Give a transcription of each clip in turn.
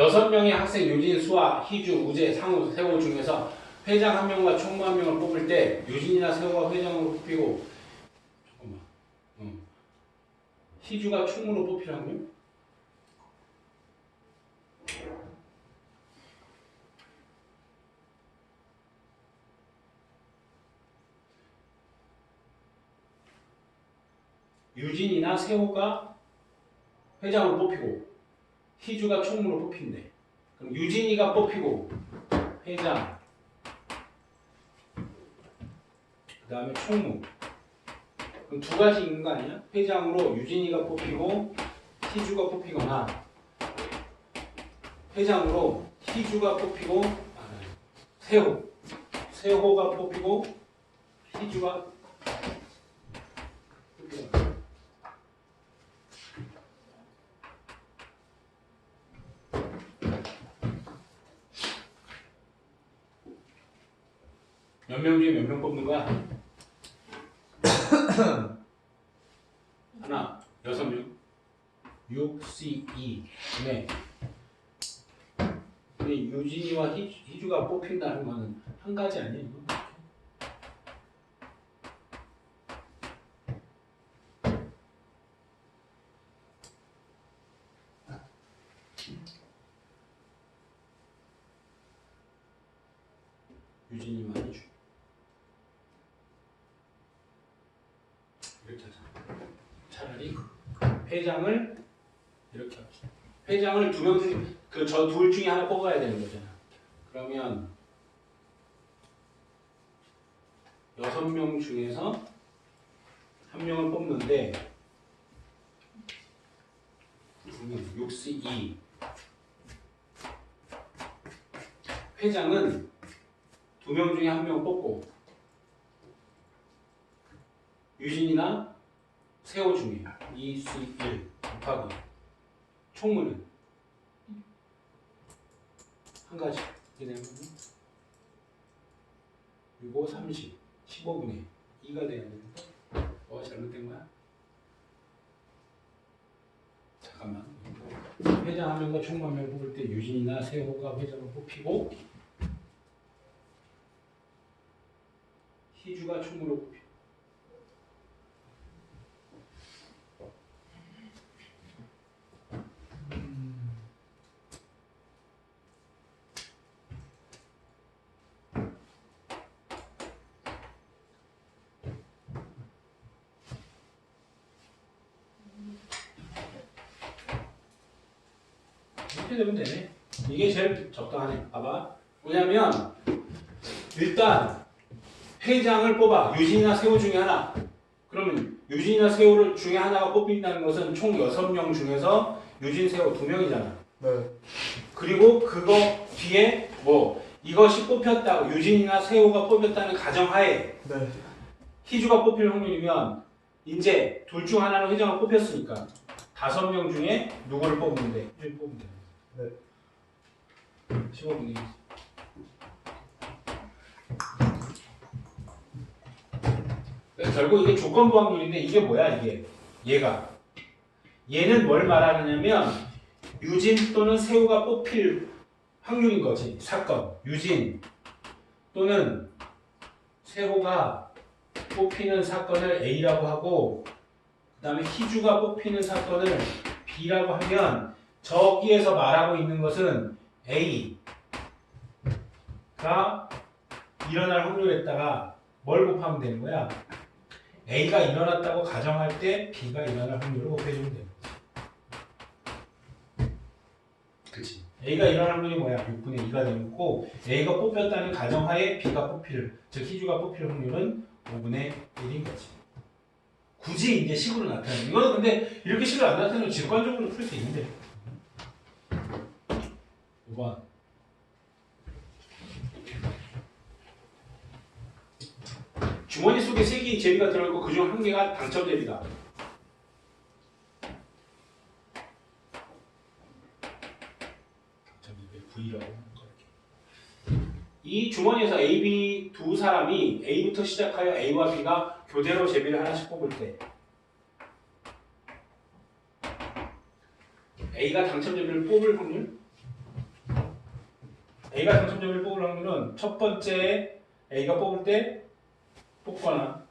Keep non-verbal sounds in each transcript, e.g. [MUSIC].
여섯 명의 학생 유진, 수아, 희주, 우재, 상우, 세호 중에서 회장 한 명과 총무 한 명을 뽑을 때 유진이나 세호가 회장으로 뽑히고 잠깐만, 응. 희주가 총무로 확률? 유진이나 세호가 회장으로 뽑히고 희주가 총무로 뽑힌대. 그럼 유진이가 뽑히고 회장 그 다음에 총무 그럼 두 가지 있는 거 아니야? 회장으로 유진이가 뽑히고 희주가 뽑히거나 회장으로 희주가 뽑히고 아, 세호 세호가 뽑히고 희주가 뽑히거나 몇 명 중에 몇 명 뽑는 거야? [COUGHS] 하나, 여섯 명. 6, C, 2. 네. 근데 유진이와 희, 희주가 뽑힌다는 거는 한 가지 아니에요? 유진이와 희주. 이렇게 하자. 차라리 회장을 이렇게 합시다. 회장을 두명 중에 그저 둘 중에 하나 뽑아야 되는 거잖아. 그러면 여섯 명 중에서 한 명을 뽑는데 두 명, 6C 2 회장은 두 명 중에 한 명 뽑고 유진이나 세호 중에 2C 1 곱하기 총무는 한 가지 되는 거죠. 6, 5, 30, 15분의 2가 돼야 되는데 뭐가 잘못된 거야? 잠깐만 회장 한 명과 총무 한 명을 뽑을 때 유진이나 세호가 회장을 뽑히고 희주가 총무로 뽑히고 이렇게 되면 되네. 이게 제일 적당하네. 봐봐. 뭐냐면 일단 회장을 뽑아 유진이나 세호 중에 하나. 그러면 유진이나 세호를 중에 하나가 뽑힌다는 것은 총 6명 중에서 유진, 세호 2명이잖아. 네. 그리고 그거 뒤에 뭐 이것이 뽑혔다고 유진이나 세호가 뽑혔다는 가정하에 네. 희주가 뽑힐 확률이면 이제 둘 중 하나는 회장을 뽑혔으니까 다섯 명 중에 누구를 뽑으면 돼? 희주를 뽑으면 돼. 네. 15분이. 결국 이게 조건부 확률인데 이게 뭐야 이게? 얘가 얘는 뭘 말하느냐면 유진 또는 세호가 뽑힐 확률인 거지 사건 유진 또는 세호가 뽑히는 사건을 A라고 하고 그 다음에 희주가 뽑히는 사건을 B라고 하면 저기에서 말하고 있는 것은 A가 일어날 확률에다가 뭘 곱하면 되는 거야? A가 일어났다고 가정할 때 B가 일어날 확률을 곱해주면 되는 거지. 그치? A가 일어날 확률이 뭐야? 6분의 2가 되는 거고 A가 뽑혔다는 가정하에 B가 뽑힐, 즉 희주가 뽑힐 확률은 5분의 1인 거지. 굳이 이제 식으로 나타내는 이거는 근데 이렇게 식으로 안 나타내면 직관적으로 풀 수 있는데 5번 주머니 속에 세 개의 제비가 들어있고 그중 한 개가 당첨 제비다. 당첨 제비 V라고 하는 거 이렇게. 이 주머니에서 A, B 두 사람이 A부터 시작하여 A와 B가 교대로 제비를 하나씩 뽑을 때 A가 당첨 제비를 뽑을 확률 A가 당첨점을 뽑을 확률은 첫 번째 A가 뽑을 때 뽑거나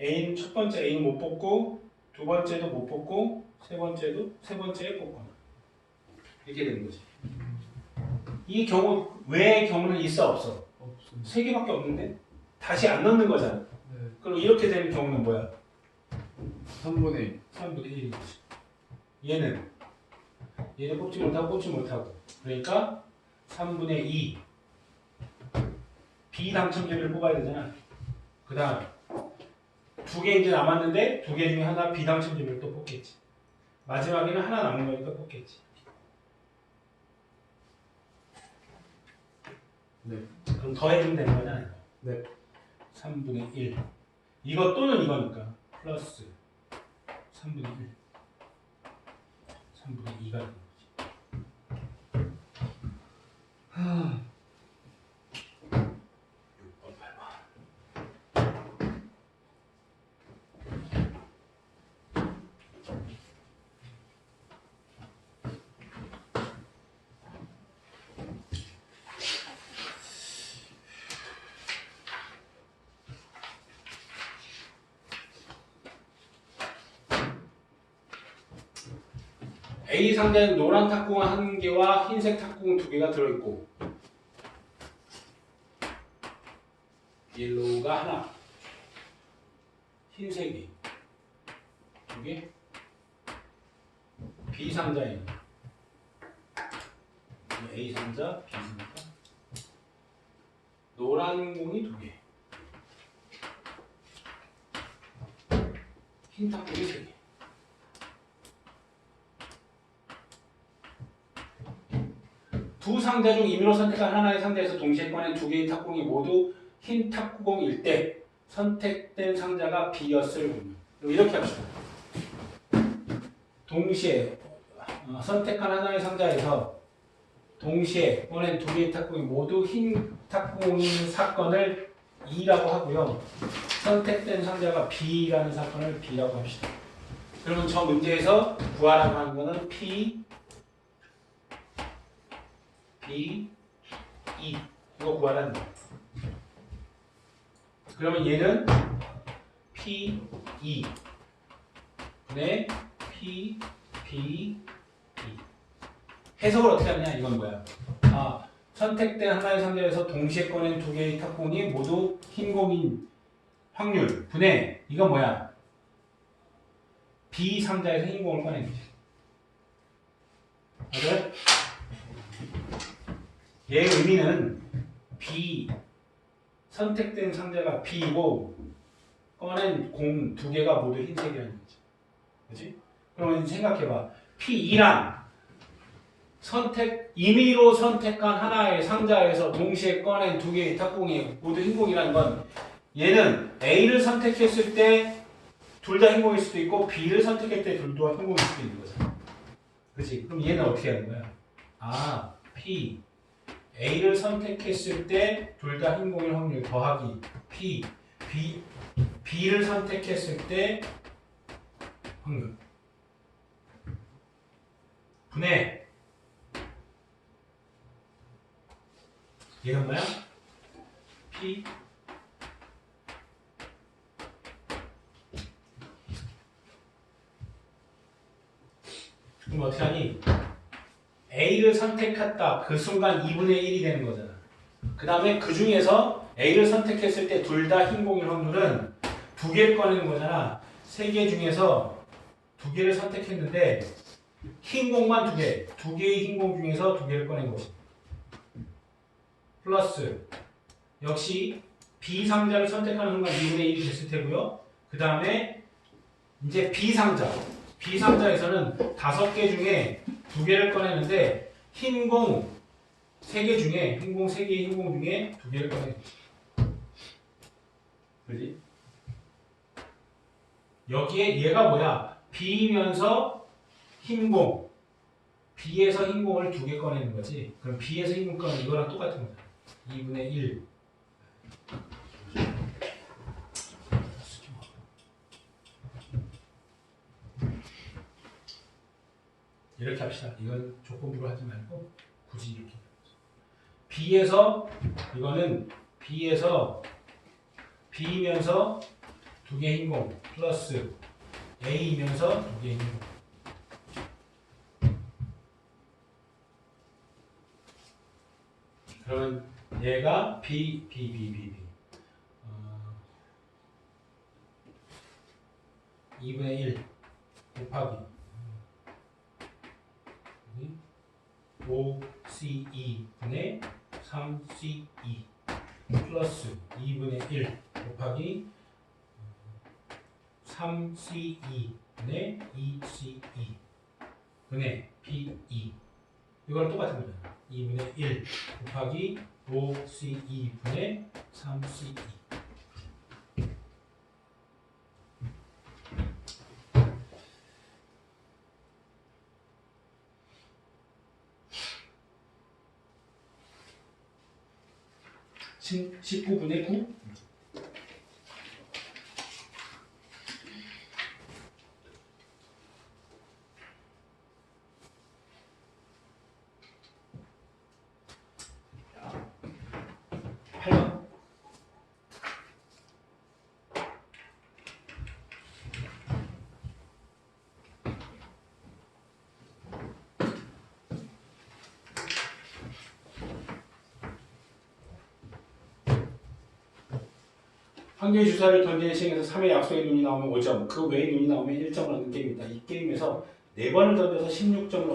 A는 첫 번째 A는 못 뽑고 두 번째도 못 뽑고 세 번째도 세 번째에 뽑거나 이렇게 되는 거지. 이 경우 외의 경우는 있어 없어? 없습니다. 세 개밖에 없는데 다시 안 넣는 거잖아. 네. 그럼 이렇게 되는 경우는 뭐야? 3분의 3분의 1인 거지. 얘는 얘는 뽑지 못하고 뽑지 못하고 그러니까 3분의 2 비당첨자를 뽑아야 되잖아. 그 다음 두 개 이제 남았는데 두 개 중에 하나 비당첨자를 또 뽑겠지. 마지막에는 하나 남은 거니까 뽑겠지. 네. 그럼 더해주면 되는 거잖아. 이거. 네. 3분의 1 이거 또는 이거니까 플러스 3분의 1 3분의 2가 되는 거지. 하. A 상자에 노란 탁구공 한 개와 흰색 탁구공 두 개가 들어있고 옐로우가 하나, 흰색이 두 개, B 상자에 A 상자, B 상자, 노란 공이 두 개, 흰 탁구공이 세 개. 두 상자 중 임의로 선택한 하나의 상자에서 동시에 꺼낸 두 개의 탁구공이 모두 흰 탁구공일 때 선택된 상자가 B였을 확률. 이렇게 합시다. 동시에 어, 선택한 하나의 상자에서 동시에 꺼낸 두 개의 탁구공이 모두 흰 탁구공인 사건을 E라고 하고요. 선택된 상자가 B라는 사건을 B라고 합시다. 그러면 저 문제에서 구하라고 하는 거는 P, B, E 이거 구하라는 거예요. 그러면 얘는 P, E 분의 P, B, E 해석을 어떻게 하느냐 이건 뭐야? 아 선택된 하나의 상자에서 동시에 꺼낸 두 개의 탁공이 모두 흰 공인 확률 분의 이건 뭐야? B 상자에서 흰 공을 꺼낸 거지. 맞아요? 얘의 의미는 B 선택된 상자가 B이고 꺼낸 공 두 개가 모두 흰색이라는 거지. 그지? 그러면 생각해봐. P2란 선택 임의로 선택한 하나의 상자에서 동시에 꺼낸 두 개의 탁공이 모두 흰공이라는 건 얘는 A를 선택했을 때 둘 다 흰공일 수도 있고 B를 선택했을 때 둘 다 흰공일 수도 있는 거잖아. 그지? 그럼 얘는 어떻게 하는 거야? 아, P A를 선택했을 때 둘다 흰공일 확률 더하기 P B B를 선택했을 때 확률 분의 얘는 뭐야? P 그럼 어떻게 하니? A를 선택했다. 그 순간 2분의 1이 되는 거잖아. 그 다음에 그 중에서 A를 선택했을 때 둘 다 흰 공일 확률은 두 개를 꺼내는 거잖아. 세 개 중에서 두 개를 선택했는데 흰 공만 두 개. 두 개의 흰 공 중에서 두 개를 꺼낸 거지. 플러스 역시 B 상자를 선택하는 순간 2분의 1이 됐을 테고요. 그 다음에 이제 B 상자. B 상자에서는 다섯 개 중에 두 개를 꺼내는데 흰 공 세 개 중에 흰 공 세 개의 흰 공 중에 두 개를 꺼내. 그지? 여기에 얘가 뭐야? B면서 흰 공. B에서 흰 공을 두 개 꺼내는 거지. 그럼 B에서 흰 공 꺼내는 이거랑 똑같은 거야. 2분의 1. 이렇게 합시다. 이건 조건부로 하지 말고 굳이 이렇게. B에서 이거는 B에서 B이면서 두개 흰공 플러스 A이면서 두개 흰공 그러면 얘가 B, B, B, B, B. 어, 2분의 1 곱하기 5C2 분의 3C2 플러스 2분의 1 곱하기 3C2 분의 2C2 분의 B2 이거랑 똑같은 거잖아. 2분의 1 곱하기 5C2 분의 3C2 19분의 9 8번 환경의 주사를 던지는 시행에서 3의 약속의 눈이 나오면 5점, 그 외의 눈이 나오면 1점을 얻는 게임이다. 이 게임에서 4번을 던져서 16점을